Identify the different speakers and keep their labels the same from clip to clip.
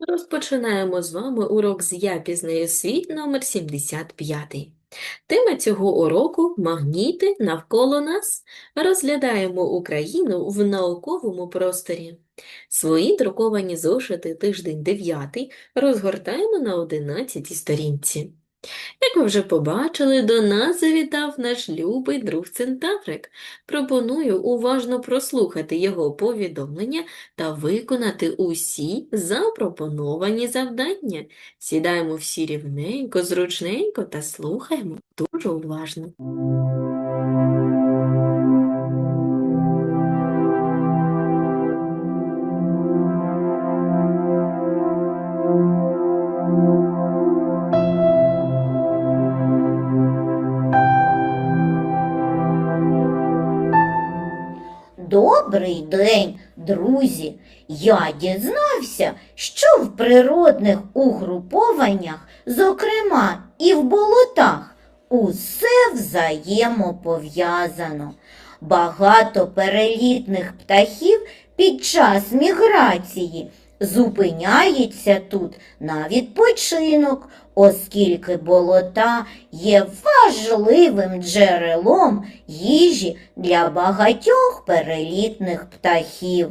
Speaker 1: Розпочинаємо з вами урок з «Я пізнаю світ» номер 75. Тема цього уроку – магніти навколо нас. Розглядаємо Україну в науковому просторі. Свої друковані зошити тиждень 9 розгортаємо на 11 сторінці. Як ви вже побачили, до нас завітав наш любий друг Центаврик. Пропоную уважно прослухати його повідомлення та виконати усі запропоновані завдання. Сідаємо всі рівненько, зручненько та слухаємо дуже уважно.
Speaker 2: Добрий день, друзі! Я дізнався, що в природних угрупованнях, зокрема і в болотах, усе взаємопов'язано. Багато перелітних птахів під час міграції зупиняється тут на відпочинок, оскільки болота є важливим джерелом їжі для багатьох перелітних птахів.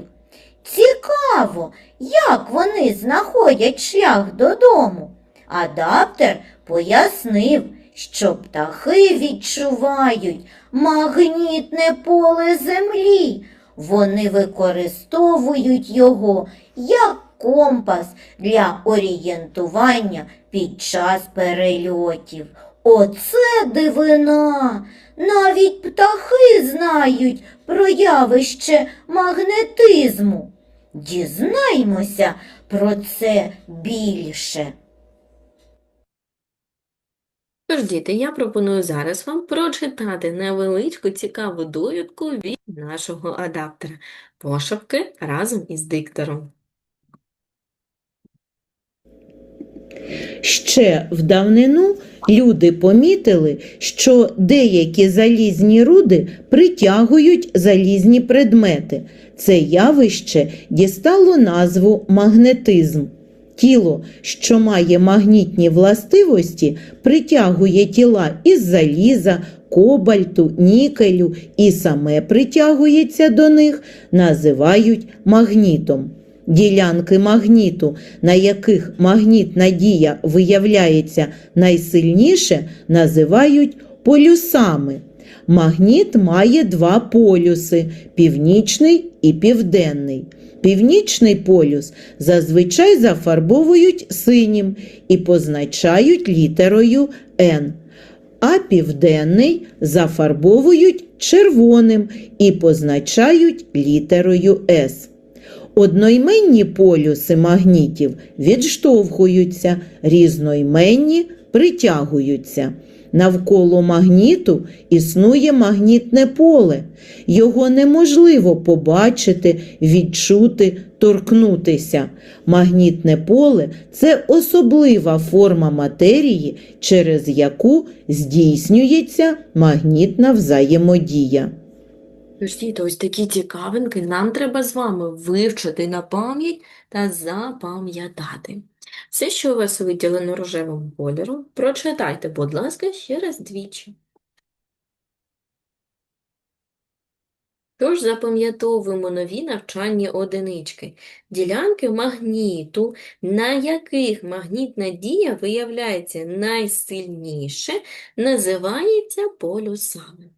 Speaker 2: Цікаво, як вони знаходять шлях додому. Адаптер пояснив, що птахи відчувають магнітне поле землі. Вони використовують його як компас для орієнтування під час перельотів. Оце дивина! Навіть птахи знають про явище магнетизму. Дізнаймося про це більше.
Speaker 1: Тож, діти, я пропоную зараз вам прочитати невеличку цікаву довідку від нашого адаптера. Пошепки разом із диктором.
Speaker 3: Ще в давнину люди помітили, що деякі залізні руди притягують залізні предмети. Це явище дістало назву магнетизм. Тіло, що має магнітні властивості, притягує тіла із заліза, кобальту, нікелю і саме притягується до них, називають магнітом. Ділянки магніту, на яких магнітна дія виявляється найсильніше, називають полюсами. Магніт має два полюси північний і південний. Північний полюс зазвичай зафарбовують синім і позначають літерою N, а південний зафарбовують червоним і позначають літерою S. Одноіменні полюси магнітів відштовхуються, різноіменні притягуються. Навколо магніту існує магнітне поле. Його неможливо побачити, відчути, торкнутися. Магнітне поле це особлива форма матерії, через яку здійснюється магнітна взаємодія.
Speaker 1: Діти, ось такі цікавинки нам треба з вами вивчити на пам'ять та запам'ятати. Все, що у вас виділено рожевим кольором, прочитайте, будь ласка, ще раз двічі. Тож запам'ятовуємо нові навчальні одинички. Ділянки магніту, на яких магнітна дія виявляється найсильніше, називається полюсами.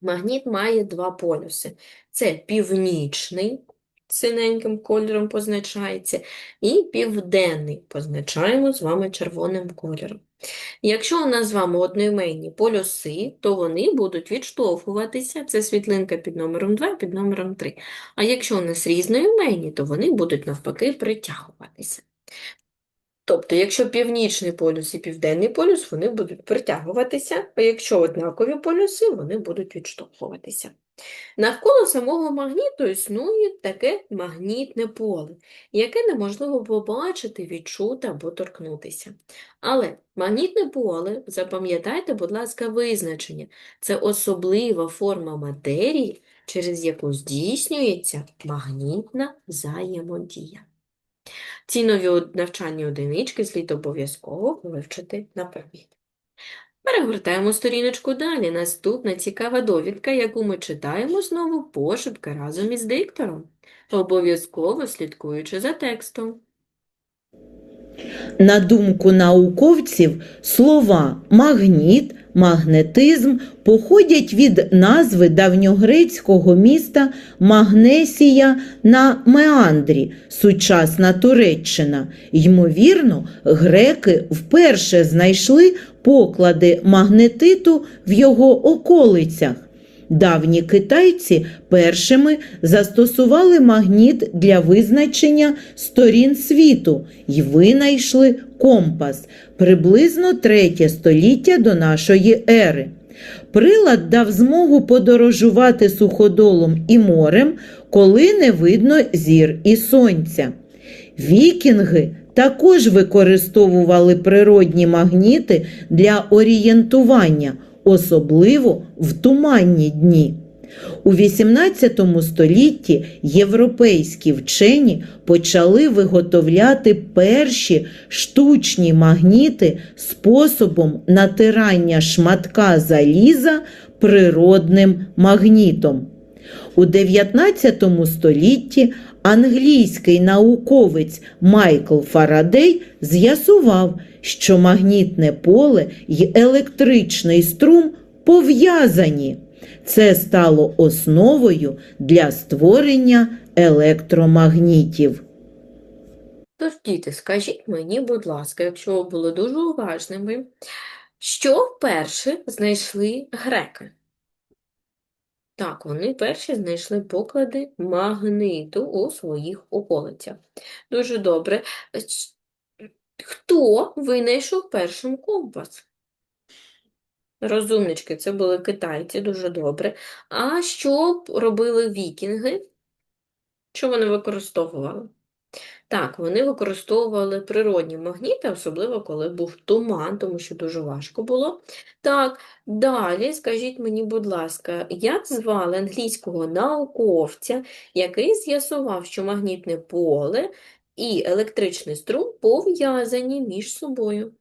Speaker 1: Магніт має два полюси. Це північний, синеньким кольором позначається, і південний позначаємо з вами червоним кольором. Якщо у нас з вами одноіменні полюси, то вони будуть відштовхуватися, це світлинка під номером 2, під номером 3. А якщо у нас різноіменні, то вони будуть навпаки притягуватися. Тобто, якщо північний полюс і південний полюс, вони будуть притягуватися, а якщо однакові полюси, вони будуть відштовхуватися. Навколо самого магніту існує таке магнітне поле, яке неможливо побачити, відчути або торкнутися. Але магнітне поле, запам'ятайте, будь ласка, визначення. Це особлива форма матерії, через яку здійснюється магнітна взаємодія. Ці нові навчальні одинички слід обов'язково вивчити на пам'ять. Перегортаємо сторіночку далі. Наступна цікава довідка, яку ми читаємо знову пошепки разом із диктором, обов'язково слідкуючи за текстом.
Speaker 3: На думку науковців, слова магніт, магнетизм походять від назви давньогрецького міста Магнесія на Меандрі, сучасна Туреччина. Ймовірно, греки вперше знайшли поклади магнетиту в його околицях. Давні китайці першими застосували магніт для визначення сторін світу і винайшли компас приблизно третє століття до нашої ери. Прилад дав змогу подорожувати суходолом і морем, коли не видно зір і сонця. Вікінги також використовували природні магніти для орієнтування, особливо в туманні дні. У XVIII столітті європейські вчені почали виготовляти перші штучні магніти способом натирання шматка заліза природним магнітом. У 19 столітті англійський науковець Майкл Фарадей з'ясував, що магнітне поле й електричний струм пов'язані. Це стало основою для створення електромагнітів.
Speaker 1: Тож, діти, скажіть мені, будь ласка, якщо ви були дуже уважними, що вперше знайшли греки? Так, вони перші знайшли поклади магниту у своїх околицях. Дуже добре. Хто винайшов першим компас? Розумнички, це були китайці, дуже добре. А що робили вікінги? Що вони використовували? Так, вони використовували природні магніти, особливо коли був туман, тому що дуже важко було. Так, далі скажіть мені, будь ласка, як звали англійського науковця, який з'ясував, що магнітне поле і електричний струм пов'язані між собою?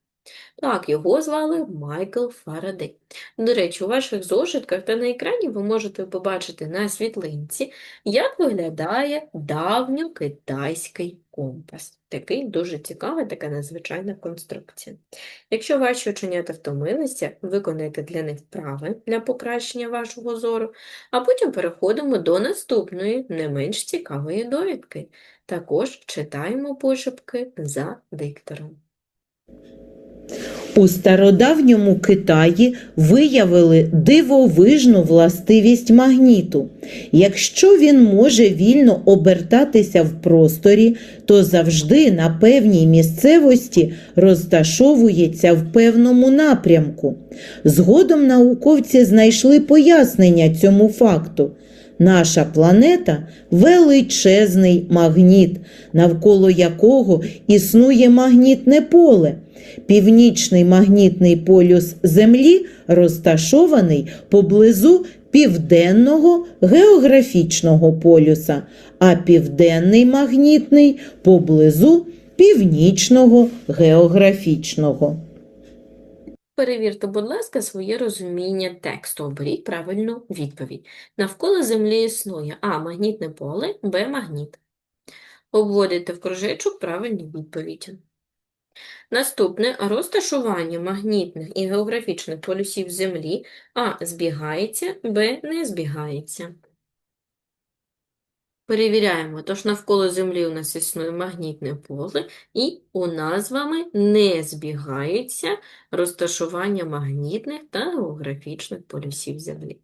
Speaker 1: Так, його звали Майкл Фарадей. До речі, у ваших зошитках та на екрані ви можете побачити на світлинці, як виглядає давньокитайський компас. Такий дуже цікавий, така незвичайна конструкція. Якщо ваші оченята втомилися, виконайте для них вправи для покращення вашого зору, а потім переходимо до наступної, не менш цікавої довідки. Також читаємо пошепки за диктором.
Speaker 3: У стародавньому Китаї виявили дивовижну властивість магніту. Якщо він може вільно обертатися в просторі, то завжди на певній місцевості розташовується в певному напрямку. Згодом науковці знайшли пояснення цьому факту. Наша планета величезний магніт, навколо якого існує магнітне поле. Північний магнітний полюс Землі розташований поблизу південного географічного полюса, а південний магнітний поблизу північного географічного.
Speaker 1: Перевірте, будь ласка, своє розуміння тексту. Оберіть правильну відповідь. Навколо Землі існує А. Магнітне поле, Б. Магніт. Обводите в кружечок правильні відповіді. Наступне розташування магнітних і географічних полюсів Землі А. Збігається, Б. Не збігається. Перевіряємо. Тож навколо Землі у нас існує магнітне поле, і у нас з вами не збігаються розташування магнітних та географічних полюсів Землі.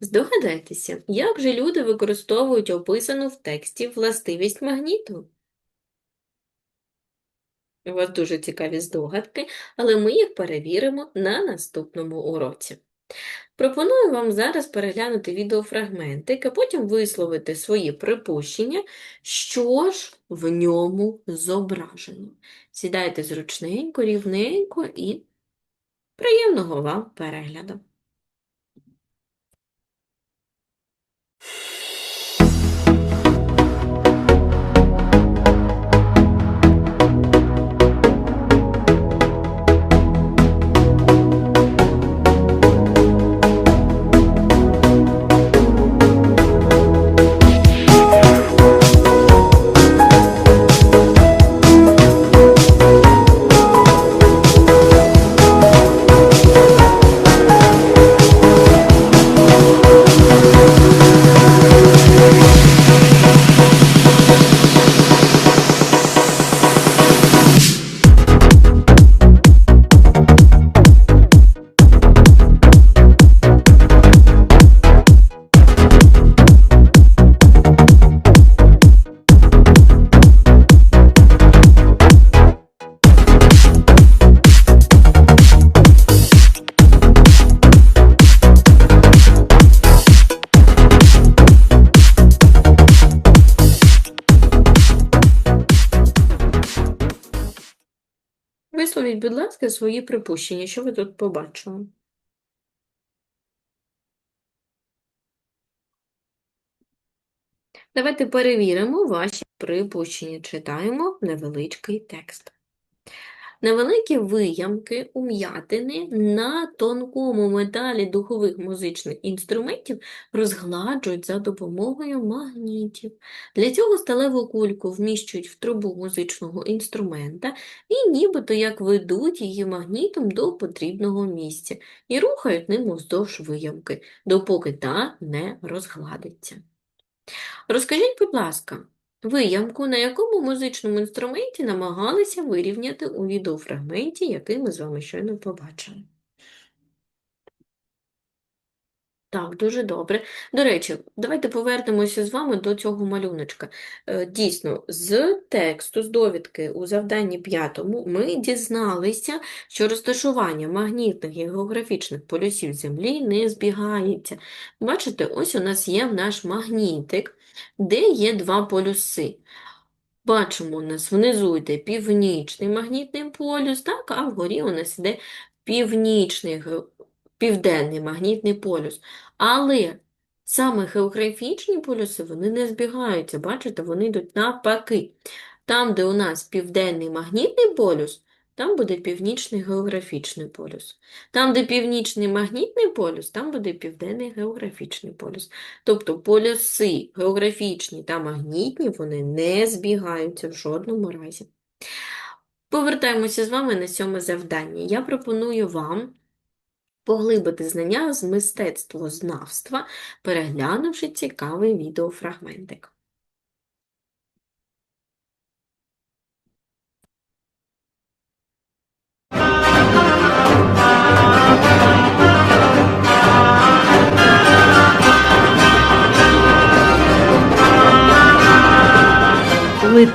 Speaker 1: Здогадайтеся, як же люди використовують описану в тексті властивість магніту? У вас дуже цікаві здогадки, але ми їх перевіримо на наступному уроці. Пропоную вам зараз переглянути відеофрагментик, а потім висловити свої припущення, що ж в ньому зображено. Сідайте зручненько, рівненько і приємного вам перегляду. Висловіть, будь ласка, свої припущення, що ви тут побачили. Давайте перевіримо ваші припущення. Читаємо невеличкий текст. Невеликі виямки, ум'ятини на тонкому металі духових музичних інструментів розгладжують за допомогою магнітів. Для цього сталеву кульку вміщують в трубу музичного інструмента і нібито як ведуть її магнітом до потрібного місця і рухають ним уздовж виямки, допоки та не розгладиться. Розкажіть, будь ласка, виямку на якому музичному інструменті намагалися вирівняти у відеофрагменті, який ми з вами щойно побачили? Так, дуже добре. До речі, давайте повернемося з вами до цього малюночка. Е, Дійсно, з тексту, з довідки у завданні п'ятому ми дізналися, що розташування магнітних і географічних полюсів Землі не збігається. Бачите, ось у нас є наш магнітик, де є два полюси. Бачимо, у нас внизу йде північний магнітний полюс, так, а вгорі у нас йде північний, південний магнітний полюс. Але саме географічні полюси, вони не збігаються, бачите, вони йдуть навпаки. Там, де у нас південний магнітний полюс, там буде північний географічний полюс. Там, де північний магнітний полюс, там буде південний географічний полюс. Тобто полюси географічні та магнітні, вони не збігаються в жодному разі. Повертаємося з вами на сьоме завдання. Я пропоную вам поглибити знання з мистецтвознавства, переглянувши цікавий відеофрагментик.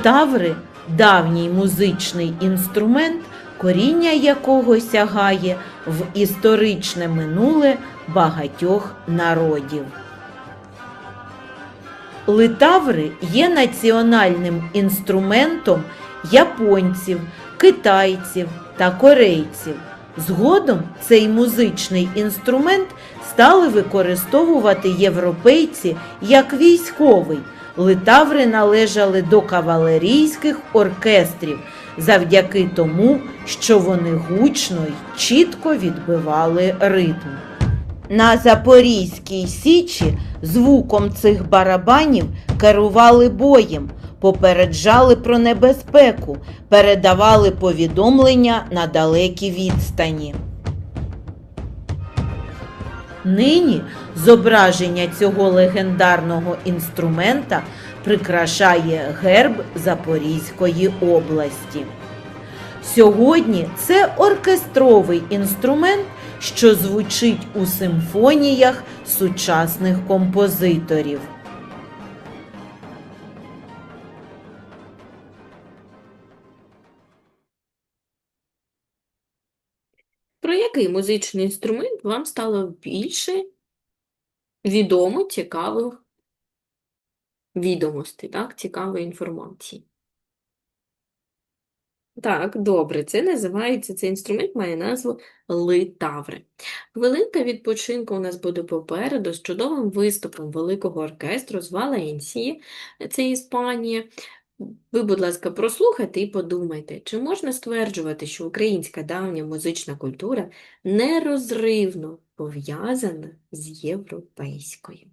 Speaker 3: Литаври давній музичний інструмент, коріння якого сягає в історичне минуле багатьох народів. Литаври є національним інструментом японців, китайців та корейців. Згодом цей музичний інструмент стали використовувати європейці як військовий. Литаври належали до кавалерійських оркестрів завдяки тому, що вони гучно й чітко відбивали ритм. На Запорізькій Січі звуком цих барабанів керували боєм, попереджали про небезпеку, передавали повідомлення на далекі відстані. Нині зображення цього легендарного інструмента прикрашає герб Запорізької області. Сьогодні це оркестровий інструмент, що звучить у симфоніях сучасних композиторів.
Speaker 1: Про який музичний інструмент вам стало більше відомо цікавих відомостей, так, цікавої інформації? Так, добре, це називається, цей інструмент має назву литаври. Хвилинка відпочинку у нас буде попереду з чудовим виступом великого оркестру з Валенсії, це Іспанія. Ви, будь ласка, прослухайте і подумайте, чи можна стверджувати, що українська давня музична культура нерозривно пов'язана з європейською?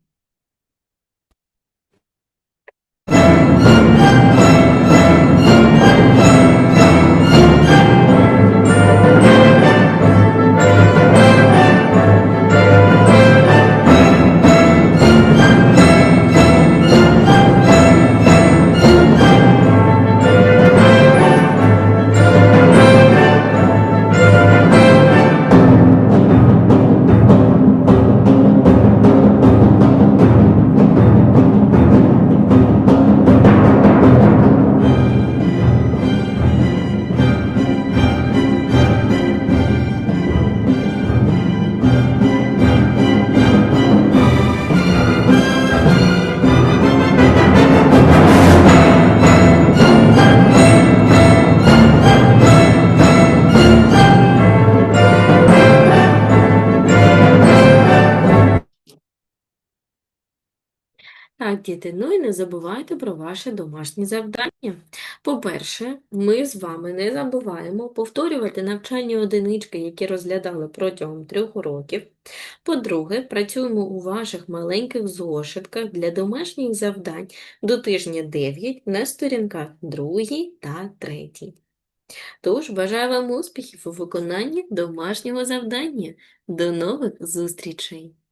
Speaker 1: Так, діти, ну і не забувайте про ваше домашнє завдання. По-перше, ми з вами не забуваємо повторювати навчальні одинички, які розглядали протягом трьох уроків. По-друге, працюємо у ваших маленьких зошитках для домашніх завдань до тижня 9 на сторінках 2 та 3. Тож, бажаю вам успіхів у виконанні домашнього завдання. До нових зустрічей!